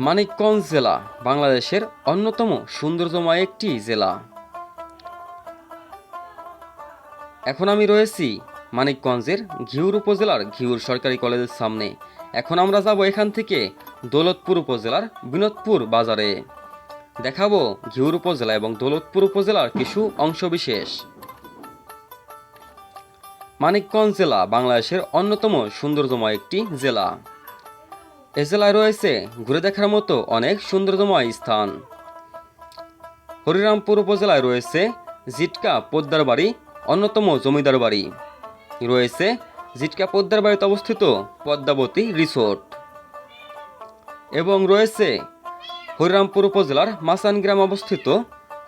মানিকগঞ্জ জেলা? বাংলাদেশের অন্যতম সৌন্দর্যময় একটি জেলা। এখন আমি রয়েছি মানিকগঞ্জের ঘিউর উপজেলার ঘিউর সরকারি কলেজের সামনে। এখন আমরা যাব এখান থেকে দৌলতপুর উপজেলার বিনোদপুর বাজারে। দেখাবো ঘিউর উপজেলা এবং দৌলতপুর উপজেলার কিছু অংশবিশেষ মানিকগঞ্জ জেলা বাংলাদেশের অন্যতম সৌন্দর্যময় একটি জেলা। এ জেলায় রয়েছে ঘুরে দেখার মতো অনেক সৌন্দর্যময় স্থান। হরিরামপুর উপজেলায় রয়েছে জিটকা পোদ্দার বাড়ি, অন্যতম জমিদার বাড়ি। রয়েছে জিটকা পোদ্দার বাড়িতে অবস্থিত পদ্মাবতী রিসোর্ট। এবং রয়েছে হরিরামপুর উপজেলার মাসান গ্রাম অবস্থিত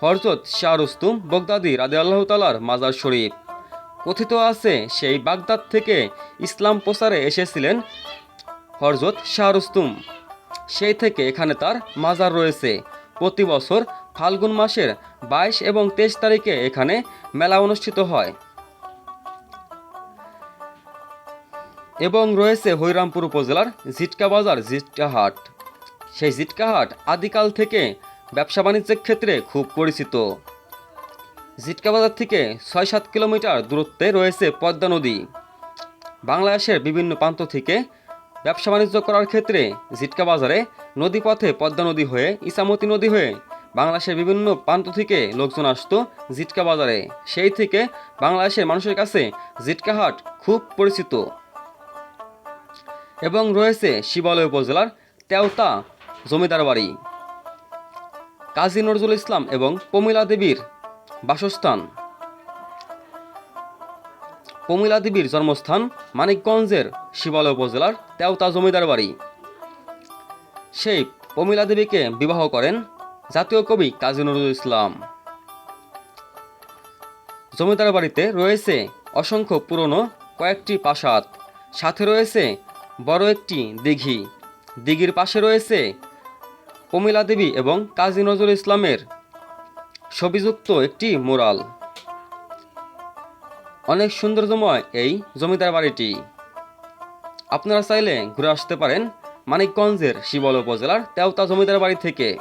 হরজত শাহ রুস্তুম বগদাদি রাদে আল্লাহ তালার মাজার শরীফ। কথিত আছে সেই বাগদাদ থেকে ইসলাম প্রচারে এসেছিলেন হরজত শাহ রুস্তুম। সেই থেকে এখানে তার মাজার রয়েছে। প্রতি বছর ফাল্গুন মাসের বাইশ এবং তেইশ তারিখে এখানে মেলা অনুষ্ঠিত হয়। এবং রয়েছে হৈরামপুর উপজেলার জিটকা বাজার, জিটকা হাট। সেই জিটকা হাট আদিকাল থেকে ব্যবসা বাণিজ্যের ক্ষেত্রে খুব পরিচিত। জিটকা বাজার থেকে ছয় সাত কিলোমিটার দূরত্বে রয়েছে পদ্মা নদী। বাংলাদেশের বিভিন্ন প্রান্ত থেকে ব্যবসা বাণিজ্য করার ক্ষেত্রে জিটকা বাজারে নদীপথে পদ্মা নদী হয়ে ইসামতি নদী হয়ে বাংলাদেশের বিভিন্ন প্রান্ত থেকে লোকজন আসতো জিটকা বাজারে। সেই থেকে বাংলাদেশের মানুষের কাছে জিটকা হাট খুব পরিচিত। এবং রয়েছে শিবালয় উপজেলার তেওতা জমিদার বাড়ি। কাজী নজরুল ইসলাম এবং প্রমিলা দেবীর বাসস্থান। প্রমিলা দেবীর জন্মস্থান মানিকগঞ্জের শিবালয় উপজেলার তেওতা জমিদার বাড়ি। সেই প্রমিলা দেবীকে বিবাহ করেন জাতীয় কবি কাজী নজরুল ইসলাম। জমিদার বাড়িতে রয়েছে অসংখ্য পুরনো কয়েকটি প্রাসাদ, সাথে রয়েছে বড় একটি দিঘি। দিঘির পাশে রয়েছে প্রমিলা দেবী এবং কাজী নজরুল ইসলামের ছবিযুক্ত একটি মোরাল। অনেক সৌন্দর্যময় এই জমিদার বাড়িটি। আপনারা চাইলে ঘুরে আসতে পারেন মানিকগঞ্জের শিবল উপজেলার তেওতা জমিদার বাড়ি থেকে।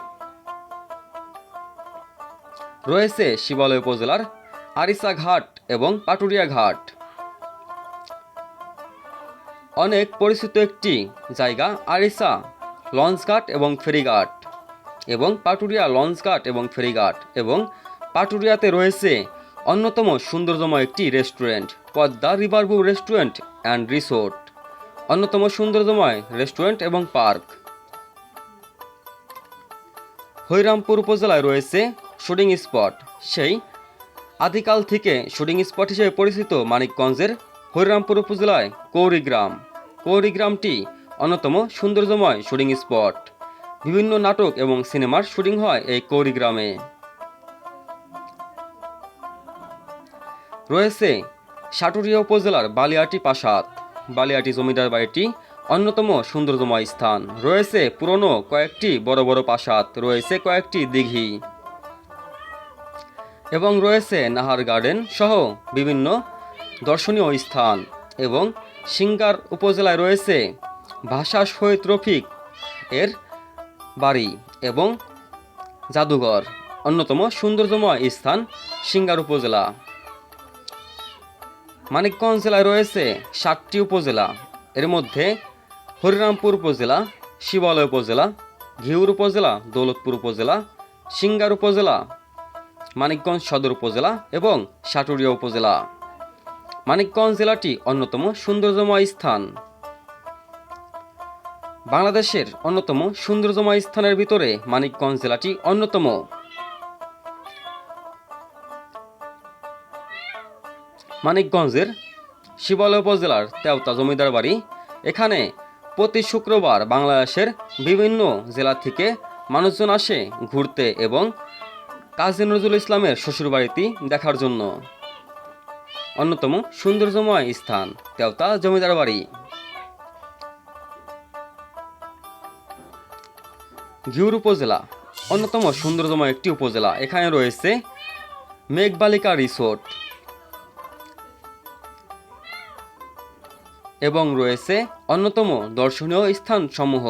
রয়েছে শিবালয় উপজেলার আরিসা ঘাট এবং পাটুরিয়া ঘাট। অনেক পরিচিত একটি জায়গা আরিসা লঞ্চ লঞ্চঘাট এবং ফেরিঘাট এবং পাটুরিয়া লঞ্চ লঞ্চঘাট এবং ফেরিঘাট এবং পাটুরিয়াতে রয়েছে অন্যতম সৌন্দর্যময় একটি restaurant, Padma river view restaurant and resort. অন্যতম সৌন্দর্যময় রেস্টুরেন্ট এবং পার্ক। হৈরামপুর উপজেলায় রয়েছে শুটিং স্পট। সেই আদিকাল থেকে শুটিং স্পট হিসেবে পরিচিত মানিকগঞ্জের হৈরামপুর উপজেলায় কৌরিগ্রাম। কৌরিগ্রামটি অন্যতম সৌন্দর্যময় শুটিং স্পট। বিভিন্ন নাটক এবং সিনেমার শুটিং হয় এই কৌরি রয়েছে সাটুরিয়া উপজেলার বালিয়াটি প্রাসাদ। বালিয়াটি জমিদার বাড়িটি অন্যতম সৌন্দর্যময় স্থান। রয়েছে পুরনো কয়েকটি বড় বড় প্রাসাদ, রয়েছে কয়েকটি দিঘি এবং রয়েছে নাহার গার্ডেন সহ বিভিন্ন দর্শনীয় স্থান এবং সিঙ্গার উপজেলায় রয়েছে ভাষা শহীদ রফিক এর বাড়ি এবং জাদুঘর, অন্যতম সৌন্দর্যময় স্থান সিঙ্গার উপজেলা। মানিকগঞ্জ জেলায় রয়েছে? সাতটি উপজেলা। এর মধ্যে হরিরামপুর উপজেলা, শিবালয় উপজেলা, ঘিউর উপজেলা, দৌলতপুর উপজেলা, সিঙ্গার উপজেলা, মানিকগঞ্জ সদর উপজেলা এবং সাটুরিয়া উপজেলা। মানিকগঞ্জ জেলাটি অন্যতম সৌন্দর্যময় স্থান। বাংলাদেশের অন্যতম সৌন্দর্যময় স্থানের ভিতরে মানিকগঞ্জ জেলাটি অন্যতম। মানিকগঞ্জের শিবালয় উপজেলার তেওতা জমিদার বাড়ি। এখানে প্রতি শুক্রবার বাংলাদেশের বিভিন্ন জেলা থেকে মানুষজন আসে ঘুরতে এবং কাজী নজরুল ইসলামের শ্বশুরবাড়িটি দেখার জন্য। অন্যতম সৌন্দর্যময় স্থান, তেওতা জমিদার বাড়ি। ঘিউর উপজেলা, অন্যতম সৌন্দর্যময় একটি উপজেলা। এখানে রয়েছে মেঘবালিকা রিসোর্ট। এবং রয়েছে অন্যতম দর্শনীয় স্থানসমূহ।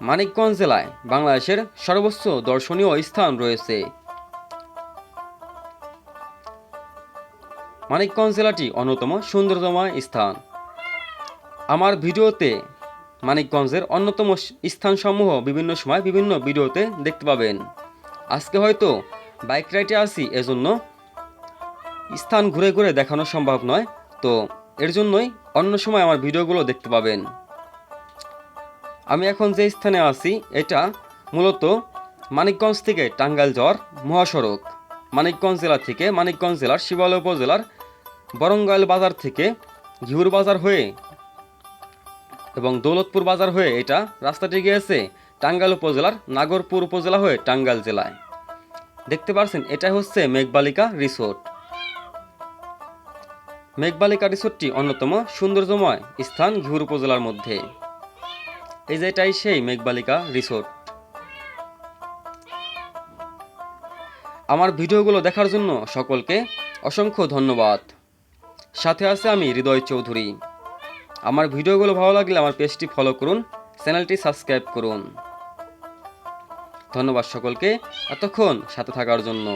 মানিকগঞ্জ জেলায় বাংলাদেশের সর্বোচ্চ দর্শনীয় স্থান রয়েছে। মানিকগঞ্জ জেলাটি অন্যতম সুন্দরতম স্থান। আমার ভিডিওতে মানিকগঞ্জের অন্যতম স্থানসমূহ বিভিন্ন সময় বিভিন্ন ভিডিওতে দেখতে পাবেন। আজকে হয়তো বাইক রাইডে আসি, এজন্য স্থান ঘুরে ঘুরে দেখানো সম্ভব নয়, তো এর জন্যই অন্য সময় আমার ভিডিওগুলো দেখতে পাবেন। আমি এখন যে স্থানে আছি, এটা মূলত মানিকগঞ্জ থেকে টাঙ্গাইল যাওয়ার মহাসড়ক। মানিকগঞ্জ জেলা থেকে মানিকগঞ্জ জেলার শিবালয় উপজেলার বরঙ্গাইল বাজার থেকে ঘিউর বাজার হয়ে এবং দৌলতপুর বাজার হয়ে এটা রাস্তাটি গিয়েছে টাঙ্গাইল উপজেলার নাগরপুর উপজেলা হয়ে টাঙ্গাইল জেলায়। দেখতে পাচ্ছেন এটা হচ্ছে মেঘবালিকা রিসোর্ট। মেঘবালিকা রিসোর্টটি অন্যতম সৌন্দর্যময় স্থান ঘিউর উপজেলার মধ্যে। এই যে এটাই সেই মেঘবালিকা রিসোর্ট। আমার ভিডিওগুলো দেখার জন্য সকলকে অসংখ্য ধন্যবাদ। সাথে আছে আমি হৃদয় চৌধুরী। আমার ভিডিওগুলো ভালো লাগলে আমার পেজটি ফলো করুন, চ্যানেলটি সাবস্ক্রাইব করুন। ধন্যবাদ সকলকে, এতক্ষণ সাথে থাকার জন্য।